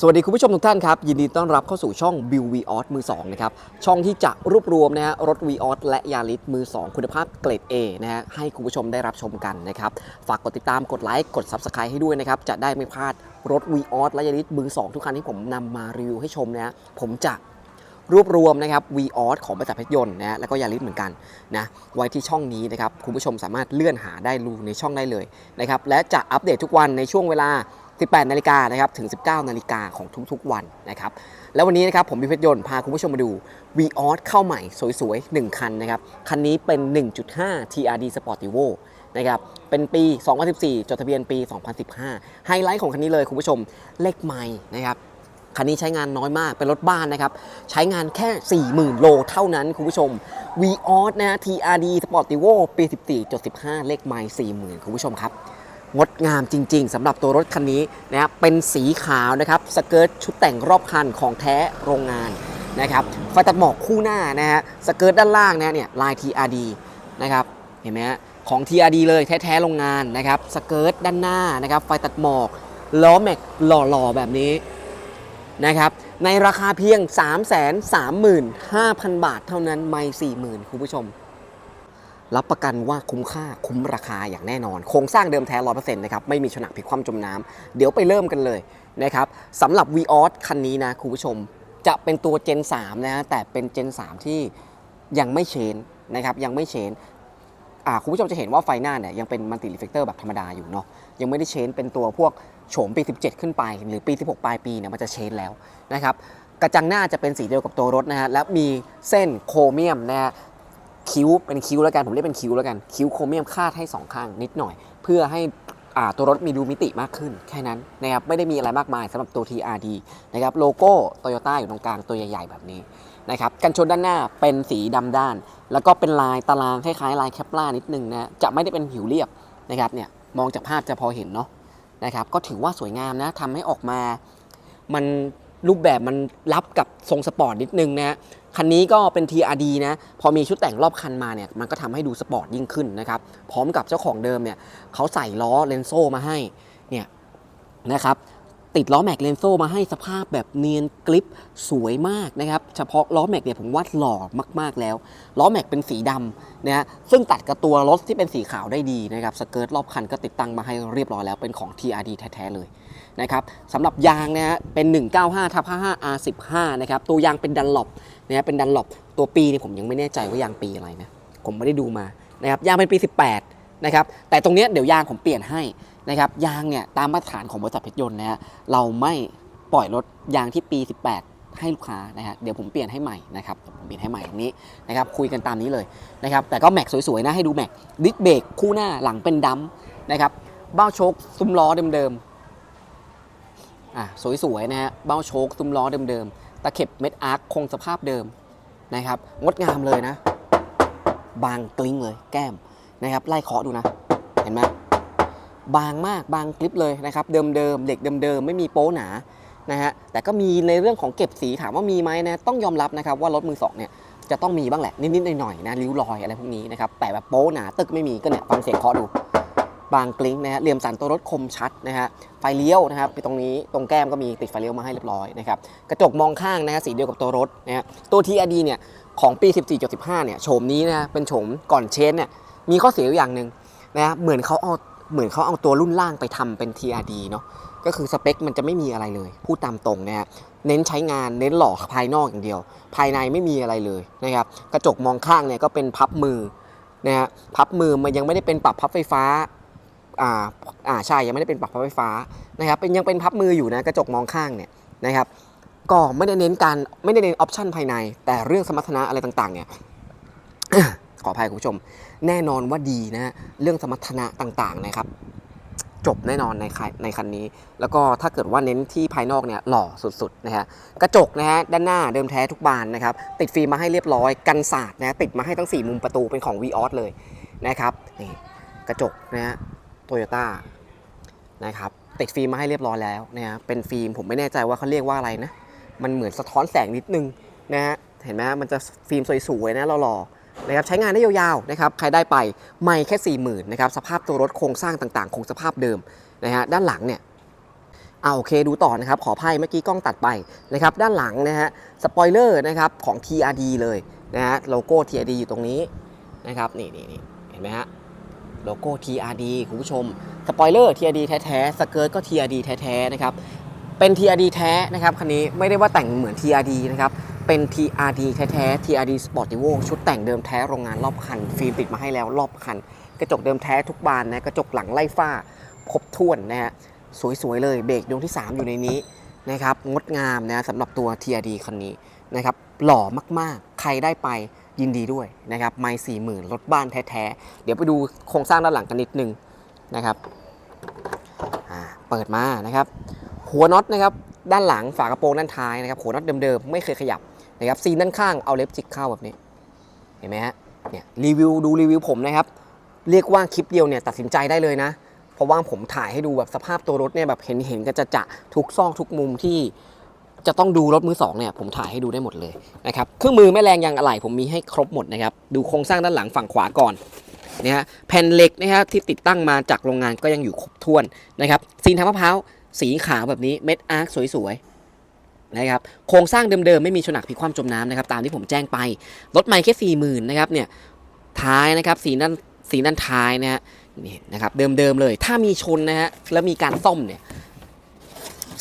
สวัสดีคุณผู้ชมทุกท่านครับ ยินดีต้อนรับเข้าสู่ช่อง b i l v o s มือ2นะครับ ช่องที่จะรวบรวมนะฮะรถ v ีออสและยาริสมือ 2 คุณภาพเกรด A นะฮะให้คุณผู้ชมได้รับชมกันนะครับ ฝากกดติดตามกดไลค์กด Subscribe ให้ด้วยนะครับ จะได้ไม่พลาดรถ v ีออสและยาริสมือ 2 ทุกคันที่ผมนำมารีวิวให้ชมนะฮะผมจะรวบรวมนะครับ v ีออสของบริษัทเพชรยนต์นะฮะแล้วก็ยาริสเหมือนกันนะไว้ที่ช่องนี้นะครับคุณผู้ชมสามารถเลื่อนหาได้รูในช่องได้เลยนะครับและจะอัปเดตทุกวันในช่วงเวลา 18นาฬิกานะครับถึง 19นาฬิกาของทุกๆวันนะครับแล้ววันนี้นะครับผมมีเพชรยนต์พาคุณผู้ชมมาดู v ีออสเข้าใหม่สวยๆ 1 คันนะครับ คันนี้เป็น 1.5 TRD Sportivo นะครับเป็นปี 2014 จดทะเบียนปี 2015 ไฮไลท์ของคันนี้เลยคุณผู้ชมเลขไม้นะครับคันนี้ใช้งานน้อยมาก เป็นรถบ้านนะครับ ใช้งานแค่ 40,000 โลเท่านั้นคุณผู้ชม v ีออสนะ TRD Sportivo ปี 14.15 เลขไมล์40,000 คุณผู้ชมครับ งดงามจริง ๆสำหรับตัวรถคันนี้นะครับเป็นสีขาวนะครับสเกิร์ตชุดแต่งรอบคันของแท้โรงงานนะครับไฟตัดหมอกคู่หน้านะฮะสเกิร์ตด้านล่างนะเนี่ยลาย TRD นะครับเห็นไหมฮะของ TRD เลยแท้ๆโรงงานนะครับสเกิร์ตด้านหน้านะครับไฟตัดหมอกล้อแม็กหล่อๆแบบนี้นะครับในราคาเพียง 335,000 บาทเท่านั้นไม่40,000 คุณผู้ชม รับประกันว่าคุ้มค่าคุ้มราคาอย่างแน่นอน โครงสร้างเดิมแท้100%นะครับ ไม่มีฉนักพลิกคว่ำจมน้ำเดี๋ยวไปเริ่มกันเลยนะครับสำหรับ v ีออสคันนี้นะคุณผู้ชม จะเป็นตัว Gen 3นะฮะแต่เป็น Gen 3 ที่ยังไม่เชนนะครับยังไม่เชนคุณผู้ชมจะเห็นว่าไฟหน้าเนี่ยยังเป็นมัลติรีเฟกเตอร์แบบธรรมดาอยู่เนาะยังไม่ได้เชนเป็นตัวพวกโฉมปี 17 ขึ้นไป หรือปี 16 ปลายปีเนี่ยมันจะเชนแล้วนะครับกระจังหน้าจะเป็นสีเดียวกับตัวรถนะฮะและมีเส้นโครเมียมนะฮะ คิ้วเป็นคิ้วแล้วกันผมเรียกเป็นคิ้วแล้วกันคิ้วโครเมียมคาดให้สองข้างนิดหน่อย เพื่อให้อ่าตัวรถมีดูมิติมากขึ้น แค่นั้นนะครับไม่ได้มีอะไรมากมายสำหรับตัว TRD นะครับโลโก้โตโยต้าอยู่ตรงกลางตัวใหญ่ ๆ แบบนี้นะครับกันชนด้านหน้าเป็นสีดำด้าน แล้วก็เป็นลายตารางคล้ายๆลายแคปลานิดนึงนะจะไม่ได้เป็นผิวเรียบนะครับเนี่ยมองจากภาพจะพอเห็นเนาะนะครับก็ถือว่าสวยงามนะทำให้ออกมา มันรูปแบบมันรับกับทรงสปอร์ตนิดนึงนะฮะ คันนี้ก็เป็น TRD นะ พอมีชุดแต่งรอบคันมาเนี่ย มันก็ทำให้ดูสปอร์ตยิ่งขึ้นนะครับ พร้อมกับเจ้าของเดิมเนี่ยเขาใส่ล้อเลนโซ่มาให้ เนี่ยนะครับติดล้อแม็กเลนโซ่มาให้สภาพแบบเนียนกริปสวยมากนะครับ เฉพาะล้อแม็กเนี่ยผมว่าหล่อมากๆแล้ว ล้อแม็กเป็นสีดำนะฮะซึ่งตัดกับตัวรถที่เป็นสีขาวได้ดีนะครับ สเกิร์ตรอบคันก็ติดตั้งมาให้เรียบร้อยแล้วเป็นของ TRD แท้ ๆ เลย นะครับสำหรับยางนะฮะเป็น 195ทับ55 R15 นะครับตัวยางเป็นดันหลบนะฮะเป็นดันหลบตัวปีนี่ผมยังไม่แน่ใจว่ายางปีอะไรนะผมไม่ได้ดูมานะครับยางเป็นปี 18นะครับแต่ตรงนี้เดี๋ยวยางผมเปลี่ยนให้นะครับยางเนี่ยตามมาตรฐานของบริษัทเพชรยนต์นะฮะเราไม่ปล่อยรถยางที่ปี 18ให้ลูกค้านะฮะเดี๋ยวผมเปลี่ยนให้ใหม่นะครับผมเปลี่ยนให้ใหม่ตรงนี้นะครับคุยกันตามนี้เลยนะครับแต่ก็แม็กสวยๆนะให้ดูแม็กดิสเบรกคู่หน้าหลังเป็นดัมนะครับเบ้าโชคซุ้มล้อเดิมๆ อะสวยๆนะฮะเบ้าโชคซุ้มล้อเดิมๆ ตะเข็บเม็ดอาร์คคงสภาพเดิมนะครับงดงามเลยนะ บางกลิ้งเลยแก้มนะครับไล่เคาะดูนะ เห็นไหมบางมากบางกลิปเลยนะครับ เดิมๆเหล็กเดิมๆ ไม่มีโป๊หนานะฮะแต่ก็มีในเรื่องของเก็บสีถามว่ามีไหมนะต้องยอมรับนะครับว่ารถมือสองเนี่ยจะต้องมีบ้างแหละนิดๆหน่อยๆนะริ้วรอยอะไรพวกนี้นะครับแต่แบบโป๊หนาตึกไม่มีก็เนี่ยฟังเสียงเคาะดู บางกลิ้งนะฮะเหลี่ยมสันตัวรถคมชัดนะฮะไฟเลี้ยวนะครับไปตรงนี้ตรงแก้มก็มีติดไฟเลี้ยวมาให้เรียบร้อยนะครับกระจกมองข้างนะฮะสีเดียวกับตัวรถนะฮะตัว TRD เนี่ยของปี 14.15เนี่ยโฉมนี้นะฮะเป็นโฉมก่อนเชนเนี่ยมีข้อเสียอย่างหนึ่งนะฮะเหมือนเขาเอาเหมือนเขาเอาตัวรุ่นล่างไปทำเป็น TRD เนาะก็คือสเปคมันจะไม่มีอะไรเลย พูดตามตรงนะฮะเน้นใช้งานเน้นหล่อภายนอกอย่างเดียว ภายในไม่มีอะไรเลยนะครับกระจกมองข้างเนี่ยก็เป็นพับมือนะฮะพับมือมันยังไม่ได้เป็นปรับพับไฟฟ้า อ่าอ่าใช่ยังไม่ได้เป็นปรับพับไฟฟ้านะครับเป็นยังเป็นพับมืออยู่นะกระจกมองข้างเนี่ยนะครับก็ไม่ได้เน้นการไม่ได้เน้นออปชันภายใน แต่เรื่องสมรรถนะอะไรต่างๆเนี่ยขออภัยคุณผู้ชม แน่นอนว่าดีนะเรื่องสมรรถนะต่างๆนะครับ จบแน่นอนในในคันนี้ แล้วก็ถ้าเกิดว่าเน้นที่ภายนอกเนี่ยหล่อสุดๆนะฮะกระจกนะฮะด้านหน้าเดิมแท้ทุกบานนะครับ ติดฟิล์มมาให้เรียบร้อยกันสาดนะติดมาให้ทั้ง 4 มุมประตูเป็นของ v ีออสเลยนะครับนี่กระจกนะฮะ โตโยต้านะครับติดฟิล์มมาให้เรียบร้อยแล้วนะฮะเป็นฟิล์มผมไม่แน่ใจว่าเขาเรียกว่าอะไรนะ มันเหมือนสะท้อนแสงนิดนึงนะฮะเห็นไหมมันจะฟิล์มสวยๆนะหล่อๆนะครับใช้งานได้ยาวๆนะครับใครได้ไปไม่แค่ 4 0,000นะครับสภาพตัวรถโครงสร้างต่างๆ คงสภาพเดิมนะฮะด้านหลังเนี่ยเอาโอเคดูต่อนะครับ ขออภัยเมื่อกี้กล้องตัดไปนะครับด้านหลังนะฮะสปอยเลอร์นะครับของ TRD เลยนะฮะโลโก้ TRD อยู่ตรงนี้นะครับนี่นี่นี่เห็นไหมฮะ โลโก้ TRD คุณผู้ชม สปอยเลอร์ TRD แท้ๆ สเกิร์ตก็ TRD แท้ๆ นะครับ เป็น TRD แท้นะครับคันนี้ไม่ได้ว่าแต่งเหมือน TRD นะครับ เป็น TRD แท้ๆ TRD Sportivo ชุดแต่งเดิมแท้โรงงานรอบคัน ฟิล์มติดมาให้แล้วรอบคัน กระจกเดิมแท้ทุกบานนะ กระจกหลังไล่ฝ้าครบถ้วนนะฮะ สวยๆ เลย เบรกดวงที่ 3 อยู่ในนี้นะครับ งดงามนะสำหรับตัว TRD คันนี้นะครับ หล่อมากๆ ใครได้ไป ยินดีด้วยนะครับไม่สี่หมื่นรถบ้านแท้ๆ เดี๋ยวไปดูโครงสร้างด้านหลังกันนิดนึงนะครับเปิดมานะครับ หัวน็อตนะครับด้านหลังฝากระโปรงด้านท้ายนะครับหัวน็อตเดิมๆ ไม่เคยขยับนะครับซีนด้านข้างเอาเล็บจิกเข้าแบบนี้ เห็นไหมฮะเนี่ยรีวิวดูรีวิวผมนะครับ เรียกว่าคลิปเดียวเนี่ยตัดสินใจได้เลยนะ เพราะว่าผมถ่ายให้ดูแบบสภาพตัวรถเนี่ยแบบเห็นเห็นกันจะจะทุกซอกทุกมุมที่ จะต้องดูรถมือสองเนี่ยผมถ่ายให้ดูได้หมดเลยนะครับเครื่องมือแม่แรงยางอะไหล่ผมมีให้ครบหมดนะครับดูโครงสร้างด้านหลังฝั่งขวาก่อนนะฮะแผ่นเหล็กนะครับที่ติดตั้งมาจากโรงงานก็ยังอยู่ครบถ้วนนะครับซีนทางมะพร้าวสีขาวแบบนี้เม็ดอาร์คสวยๆนะครับโครงสร้างเดิมๆไม่มีชนักพิคว่ำจมน้ำนะครับตามที่ผมแจ้งไปรถใหม่แค่สี่หมื่นนะครับเนี่ยท้ายนะครับสีด้านสีด้านท้ายนะฮะนี่นะครับเดิมๆเลย ถ้ามีชนนะฮะแล้วมีการซ่อมเนี่ย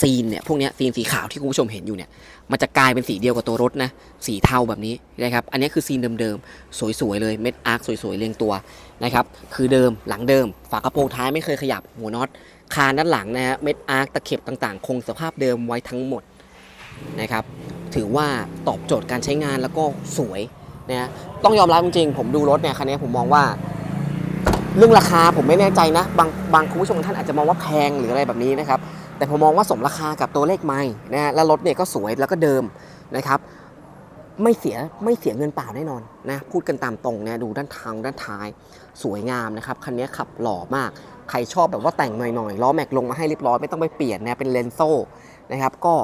ซีนเนี่ยพวกนี้ซีนสีขาวที่คุณผู้ชมเห็นอยู่เนี่ยมันจะกลายเป็นสีเดียวกับตัวรถนะสีเทาแบบนี้นะครับอันนี้คือซีนเดิมๆ สวยๆเลยเม็ดอาร์คสวยๆเรียงตัวนะครับคือเดิมหลังเดิม ฝากระโปรงท้ายไม่เคยขยับหัวน็อตคานด้านหลังนะฮะเม็ดอาร์คตะเข็บต่างๆ คงสภาพเดิมไว้ทั้งหมดนะครับถือว่าตอบโจทย์การใช้งานแล้วก็สวยนะฮะต้องยอมรับจริงๆผมดูรถเนี่ยคันนี้ผมมองว่าเรื่องราคาผมไม่แน่ใจนะ บางบางคุณผู้ชมท่านอาจจะมองว่าแพงหรืออะไรแบบนี้นะครับ แต่ผมมองว่าสมราคากับตัวเลขไม่นะฮะแล้วรถเนี่ยก็สวยแล้วก็เดิมนะครับไม่เสียไม่เสียเงินเปล่าแน่นอนนะพูดกันตามตรงนะดูด้านทางด้านท้ายสวยงามนะครับคันนี้ขับหล่อมาก ใครชอบแบบว่าแต่งหน่อยๆล้อแม็กลงมาให้เรียบร้อยไม่ต้องไปเปลี่ยนนะเป็นเลนโซ่นะครับก็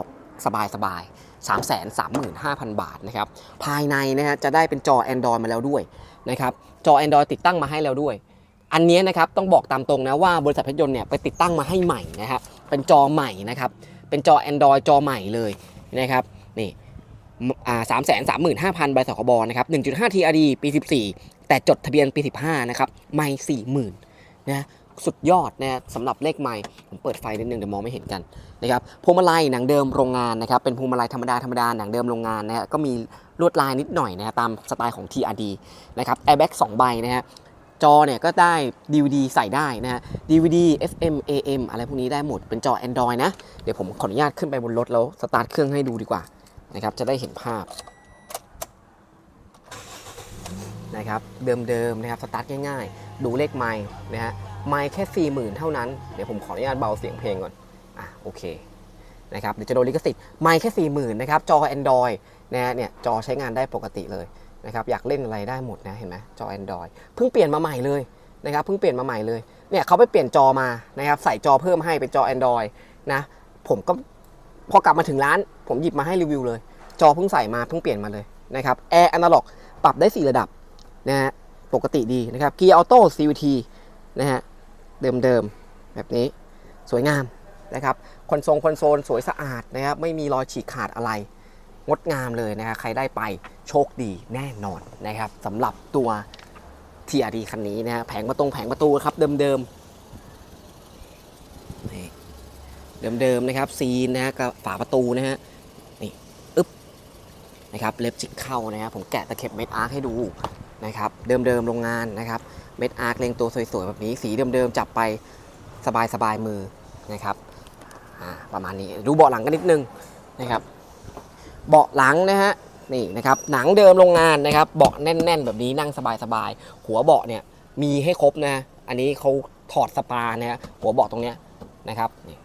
สบายสบาย3 3 5 0 0 0 บาทนะครับภายในนะฮะจะได้เป็นจอ Android มาแล้วด้วยนะครับจอ Android ติดตั้งมาให้แล้วด้วย อันนี้นะครับต้องบอกตามตรงนะว่าบริษัทเพชรยนต์เนี่ยไปติดตั้งมาให้ใหม่นะครับ เป็นจอใหม่นะครับ เป็นจอ Android จอใหม่เลยนะครับนี่สามแสนสามหมื่นห้าพันใบสคบนะครับหนึ่งจุดห้าทีอาร์ดีปีสิบสี่แต่จดทะเบียนปีสิบห้านะครับไม่สี่หมื่นนะสุดยอดนะสำหรับเลขไม่ผมเปิดไฟนิดนึงเดี๋ยวมองไม่เห็นกันนะครับพวงมาลัยหนังเดิมโรงงานนะครับเป็นพวงมาลัยธรรมดาธรรมดาหนังเดิมโรงงานนะฮะก็มีลวดลายนิดหน่อยนะฮะตามสไตล์ของ TRD นะครับแอร์แบ็กสองใบนะฮะ จอเนี่ยก็ได้ DVD ใส่ได้นะฮะ DVD FM AM อะไรพวกนี้ได้หมดเป็นจอ Android นะ เดี๋ยวผมขออนุญาตขึ้นไปบนรถแล้วสตาร์ทเครื่องให้ดูดีกว่านะครับจะได้เห็นภาพนะครับเดิมๆนะครับสตาร์ทง่ายๆ ดูเลขไมค์นะฮะไมค์แค่ 40,000 เท่านั้น เดี๋ยวผมขออนุญาตเบาเสียงเพลงก่อนอะโอเคนะครับเดี๋ยวจะโดนลิขสิทธิ์ไมค์แค่ 40,000 นะครับ จอ Android นะฮะเนี่ยจอใช้งานได้ปกติเลย นะครับอยากเล่นอะไรได้หมดนะเห็นไหมจอ Android เพิ่งเปลี่ยนมาใหม่เลยนะครับเพิ่งเปลี่ยนมาใหม่เลยเนี่ยเขาไปเปลี่ยนจอมานะครับใส่จอเพิ่มให้เป็นจอ Android นะผมก็พอกลับมาถึงร้าน ผมหยิบมาให้รีวิวเลย จอเพิ่งใส่มาเพิ่งเปลี่ยนมาเลยนะครับแอร์อนาล็อกปรับได้ 4 ระดับนะฮะปกติดีนะครับเกียร์ออโต้ CVT นะฮะเดิมๆ แบบนี้สวยงามนะครับคอนโซลคอนโซลสวยสะอาดนะครับไม่มีรอยฉีกขาดอะไร งดงามเลยนะครับใครได้ไป โชคดีแน่นอนนะครับสำหรับตัว TRD คันนี้นะฮะแผงประตงแผงประตูครับเดิมๆนี่เดิมๆนะครับซีนนะฮะกับฝาประตูนะฮะนี่อึ๊บนะครับเล็บจิกเข้านะครับผมแกะตะเข็บเม็ดอาร์คให้ดูนะครับเดิมๆโรงงานนะครับเม็ดอาร์คเรียงตัวสวยๆแบบนี้สีเดิมๆจับไปสบายๆมือนะครับอ่าประมาณนี้ดูเบาะหลังกันนิดนึงนะครับเบาะหลังนะฮะ นี่นะครับหนังเดิมโรงงานนะครับเบาะแน่น ๆ แบบนี้นั่งสบายๆหัวเบาะเนี่ยมีให้ครบนะอันนี้เขาถอดสปานะฮะหัวเบาะตรงเนี้ยนะครับนี่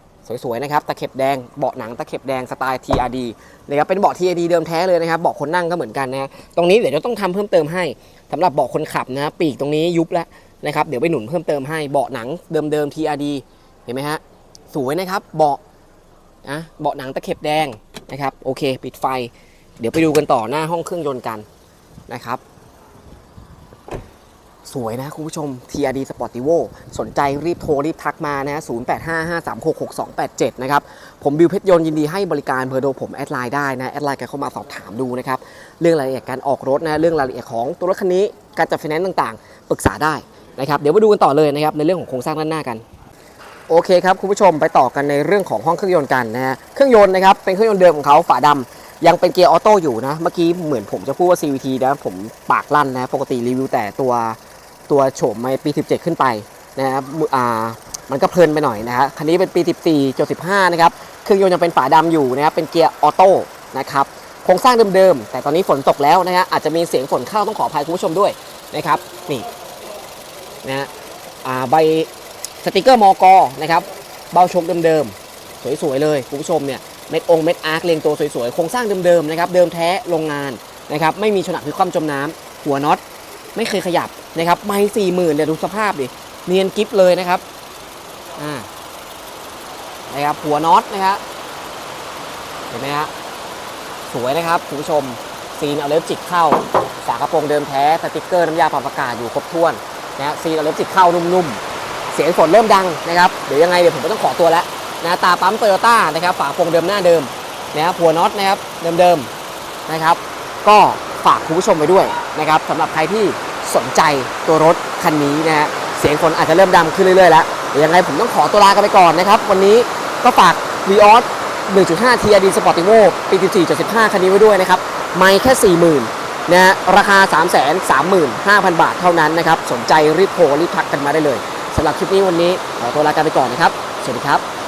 สวยๆนะครับตะเข็บแดงเบาะหนังตะเข็บแดงสไตล์ TRD นะครับเป็นเบาะ TRD เดิมแท้เลยนะครับเบาะคนนั่งก็เหมือนกันนะตรงนี้เดี๋ยวจะต้องทำเพิ่มเติมให้สำหรับเบาะคนขับนะปีกตรงนี้ยุบแล้วนะครับเดี๋ยวไปหนุนเพิ่มเติมให้เบาะหนังเดิมๆ TRD เห็นไหมฮะสวยนะครับเบาะนะเบาะหนังตะเข็บแดงนะครับโอเค ปิดไฟ เดี๋ยวไปดูกันต่อหน้าห้องเครื่องยนต์กันนะครับ สวยนะคุณผู้ชม TRD Sportivo สนใจรีบโทรรีบทักมานะฮะ0855366287 นะครับ ผมบิวเพชรยนต์ยินดีให้บริการเบอร์โทรผมแอดไลน์ได้นะ แอดไลน์กันเข้ามาสอบถามดูนะครับ เรื่องรายละเอียดการออกรถนะเรื่องรายละเอียดของตัวรถคันนี้การจัดไฟแนนซ์ต่างๆ ปรึกษาได้นะครับ เดี๋ยวมาดูกันต่อเลยนะครับในเรื่องของโครงสร้างด้านหน้ากันโอเคครับคุณผู้ชมไปต่อกันในเรื่องของห้องเครื่องยนต์กันนะฮะเครื่องยนต์นะครับเป็นเครื่องยนต์เดิมของเขาฝาดำ ยังเป็นเกียร์ออโต้อยู่นะ เมื่อกี้เหมือนผมจะพูดว่า CVT นะผมปากลั่นนะ ปกติรีวิวแต่ตัวตัวโฉมในปี 17 ขึ้นไปนะครับอ่ามันก็เพลินไปหน่อยนะฮะคันนี้เป็นปี 14-15 นะครับ เครื่องยนต์ยังเป็นฝาดำอยู่นะครับเป็นเกียร์ออโต้นะครับโครงสร้างเดิมๆ แต่ตอนนี้ฝนตกแล้วนะฮะอาจจะมีเสียงฝนเข้าต้องขออภัยคุณผู้ชมด้วยนะครับนี่นะฮะอ่าใบสติกเกอร์มอกอนะครับเบาชกเดิมๆ สวยๆเลยคุณผู้ชมเนี่ย เม็ดองเม็ดอาร์คเรียงตัวสวยๆ โครงสร้างเดิมๆนะครับ เดิมแท้โรงงานนะครับ ไม่มีฉนักหรือความจมน้ำหัวน็อตไม่เคยขยับนะครับ ไม่สี่หมื่นเนี่ยวดูสภาพดิ เนียนกิฟเลยนะครับ อ่า นะครับ หัวน็อตนะครับเห็นไหมฮะ สวยนะครับคุณผู้ชม ซีนเอาเล็บจิกเข้า ฝากระโปรงเดิมแท้ สติกเกอร์น้ำยาปรับอากาศอยู่ครบถ้วนนะฮะซีนเอาเล็บจิกเข้านุ่มๆ เสียงฝนเริ่มดังนะครับ เดี๋ยวยังไงเดี๋ยวผมก็ต้องขอตัวแล้ว นะตาปั๊มโตโยต้านะครับฝาโปรงเดิมหน้าเดิมนะครับหัวน็อตนะครับเดิมๆนะครับ ก็ฝากคุณผู้ชมไว้ด้วยนะครับสำหรับใครที่สนใจตัวรถคันนี้นะฮะเสียงฝนอาจจะเริ่มดังขึ้นเรื่อยๆแล้วยังไงผมต้องขอตัวลากันไปก่อนนะครับ วันนี้ก็ฝาก v ีออส1.5 TRD Sportivo ปี 14.15 คันนี้ไว้ด้วยนะครับ ไม่แค่ 40,000นะฮะราคา 335,000 บาทเท่านั้นนะครับ สนใจรีบโทรรีบทักกันมาได้เลยสำหรับคลิปนี้วันนี้ขอตัวลากันไปก่อนนะครับ สวัสดีครับ